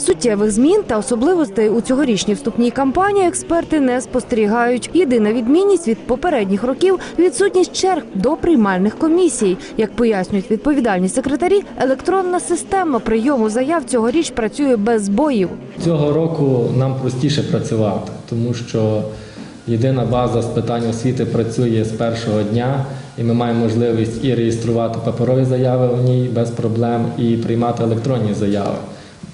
Суттєвих змін та особливостей у цьогорічній вступній кампанії експерти не спостерігають. Єдина відмінність від попередніх років відсутність черг до приймальних комісій. Як пояснюють відповідальні секретарі, електронна система прийому заяв цьогоріч працює без збоїв. Цього року нам простіше працювати, тому що єдина база з питань освіти працює з першого дня, і ми маємо можливість і реєструвати паперові заяви в ній без проблем, і приймати електронні заяви.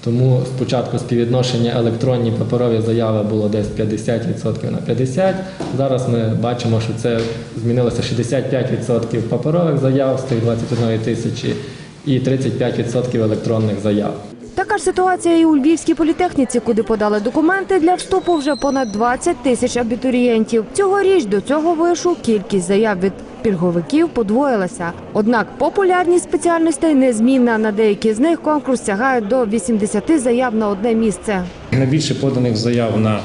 Тому спочатку співвідношення електронні паперові заяви було десь 50% на 50%. Зараз ми бачимо, що це змінилося 65% паперових заяв з тих 21 тисячі і 35% електронних заяв. Ж ситуація і у Львівській політехніці, куди подали документи для вступу вже понад 20 тисяч абітурієнтів. Цьогоріч до цього вишу кількість заяв від пільговиків подвоїлася. Однак популярність спеціальностей незмінна. На деякі з них конкурс сягає до 80 заяв на одне місце. Найбільше поданих заяв на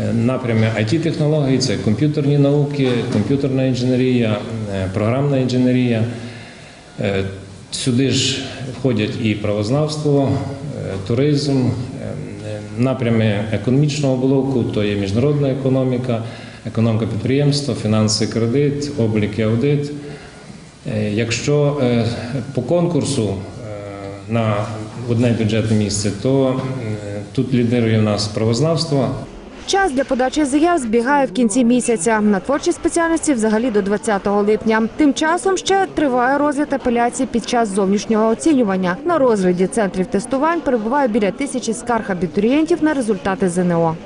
е, напрямі it технології це комп'ютерні науки, комп'ютерна інженерія, е, програмна інженерія. Е, Сюди ж входять і правознавство, туризм, е, е, напрями економічного блоку, то є міжнародна економіка, економіка підприємства, фінанси, кредит, облік і аудит. Е, Якщо е, по конкурсу е, на одне бюджетне місце, то е, тут лідирує в нас правознавство, Час для подачі заяв збігає в кінці місяця. На творчі спеціальності взагалі до 20 липня. Тим часом ще триває розгляд апеляцій під час зовнішнього оцінювання. На розгляді центрів тестувань перебуває біля тисячі скарг абітурієнтів на результати ЗНО.